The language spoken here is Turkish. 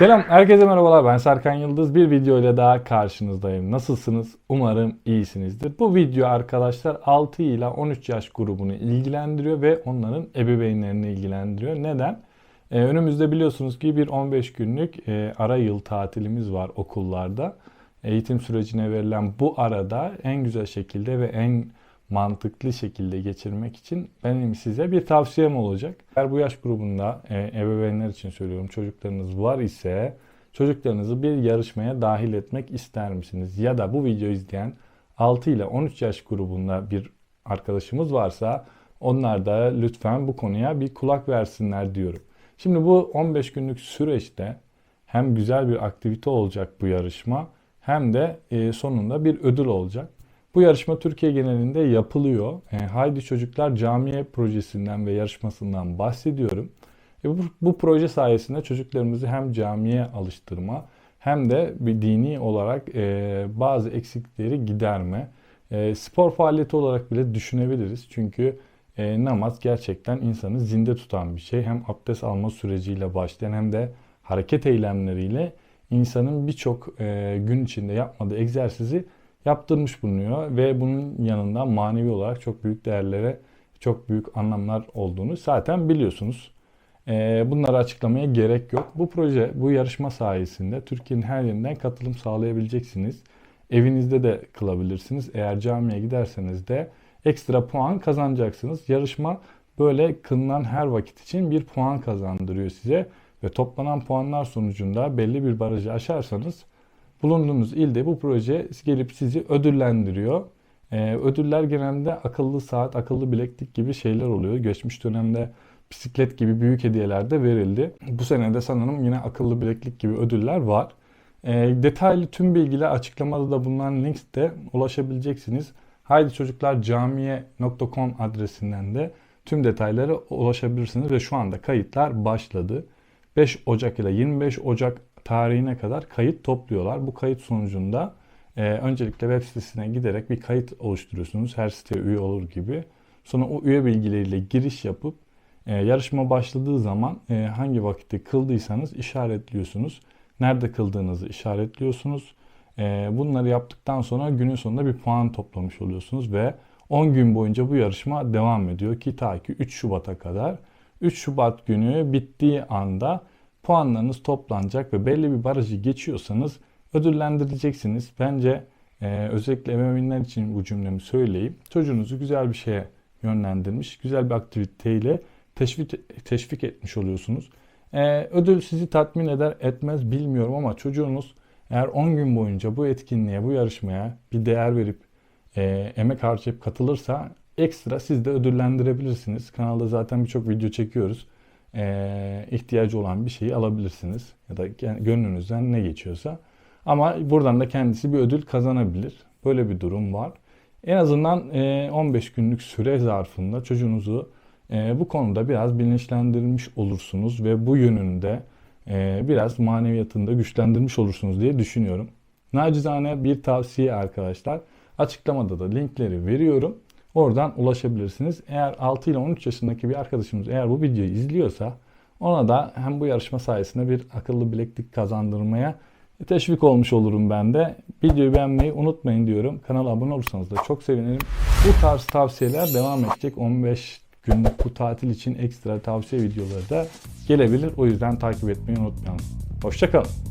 Selam, herkese merhabalar. Ben Serkan Yıldız. Bir video ile daha karşınızdayım. Nasılsınız? Umarım iyisinizdir. Bu video arkadaşlar 6 ile 13 yaş grubunu ilgilendiriyor ve onların ebeveynlerini ilgilendiriyor. Neden? Ee, önümüzde biliyorsunuz ki bir 15 günlük e, ara yıl tatilimiz var okullarda. Eğitim sürecine verilen bu arada en güzel şekilde ve en mantıklı şekilde geçirmek için benim size bir tavsiyem olacak. Eğer bu yaş grubunda e, ebeveynler için söylüyorum çocuklarınız var ise çocuklarınızı bir yarışmaya dahil etmek ister misiniz? Ya da bu videoyu izleyen 6 ile 13 yaş grubunda bir arkadaşımız varsa onlar da lütfen bu konuya bir kulak versinler diyorum. Şimdi bu 15 günlük süreçte hem güzel bir aktivite olacak bu yarışma hem de e, sonunda bir ödül olacak. Bu yarışma Türkiye genelinde yapılıyor. E, Haydi Çocuklar Camiye projesinden ve yarışmasından bahsediyorum. E, bu, bu proje sayesinde çocuklarımızı hem camiye alıştırma hem de bir dini olarak e, bazı eksiklikleri giderme, e, spor faaliyeti olarak bile düşünebiliriz. Çünkü e, namaz gerçekten insanı zinde tutan bir şey. Hem abdest alma süreciyle başlayan hem de hareket eylemleriyle insanın birçok e, gün içinde yapmadığı egzersizi yaptırmış bulunuyor ve bunun yanında manevi olarak çok büyük değerlere, çok büyük anlamlar olduğunu zaten biliyorsunuz. Ee, bunları açıklamaya gerek yok. Bu proje, bu yarışma sayesinde Türkiye'nin her yerinden katılım sağlayabileceksiniz. Evinizde de kılabilirsiniz. Eğer camiye giderseniz de ekstra puan kazanacaksınız. Yarışma böyle kılınan her vakit için bir puan kazandırıyor size ve toplanan puanlar sonucunda belli bir barajı aşarsanız bulunduğunuz ilde bu proje gelip sizi ödüllendiriyor. Ee, ödüller genelde akıllı saat, akıllı bileklik gibi şeyler oluyor. Geçmiş dönemde bisiklet gibi büyük hediyeler de verildi. Bu sene de sanırım yine akıllı bileklik gibi ödüller var. E, detaylı tüm bilgiler açıklamada da bulunan linkte ulaşabileceksiniz. Haydi çocuklar camiye.com adresinden de tüm detaylara ulaşabilirsiniz ve şu anda kayıtlar başladı. 5 Ocak ile 25 Ocak tarihine kadar kayıt topluyorlar. Bu kayıt sonucunda e, öncelikle web sitesine giderek bir kayıt oluşturuyorsunuz. Her siteye üye olur gibi. Sonra o üye bilgileriyle giriş yapıp e, yarışma başladığı zaman e, hangi vakitte kıldıysanız işaretliyorsunuz. Nerede kıldığınızı işaretliyorsunuz. E, bunları yaptıktan sonra günün sonunda bir puan toplamış oluyorsunuz ve 10 gün boyunca bu yarışma devam ediyor ki ta ki 3 Şubat'a kadar. 3 Şubat günü bittiği anda puanlarınız toplanacak ve belli bir barajı geçiyorsanız ödüllendirileceksiniz. Bence e, özellikle ebeveynler için bu cümlemi söyleyeyim. Çocuğunuzu güzel bir şeye yönlendirmiş, güzel bir aktiviteyle teşvik, teşvik etmiş oluyorsunuz. E, ödül sizi tatmin eder etmez bilmiyorum ama çocuğunuz eğer 10 gün boyunca bu etkinliğe, bu yarışmaya bir değer verip e, emek harcayıp katılırsa ekstra siz de ödüllendirebilirsiniz. Kanalda zaten birçok video çekiyoruz e, ihtiyacı olan bir şeyi alabilirsiniz. Ya da gönlünüzden ne geçiyorsa. Ama buradan da kendisi bir ödül kazanabilir. Böyle bir durum var. En azından e, 15 günlük süre zarfında çocuğunuzu e, bu konuda biraz bilinçlendirmiş olursunuz ve bu yönünde e, biraz maneviyatında güçlendirmiş olursunuz diye düşünüyorum. Nacizane bir tavsiye arkadaşlar. Açıklamada da linkleri veriyorum. Oradan ulaşabilirsiniz. Eğer 6 ile 13 yaşındaki bir arkadaşımız eğer bu videoyu izliyorsa ona da hem bu yarışma sayesinde bir akıllı bileklik kazandırmaya teşvik olmuş olurum ben de. Videoyu beğenmeyi unutmayın diyorum. Kanala abone olursanız da çok sevinirim. Bu tarz tavsiyeler devam edecek. 15 günlük bu tatil için ekstra tavsiye videoları da gelebilir. O yüzden takip etmeyi unutmayalım. Hoşçakalın.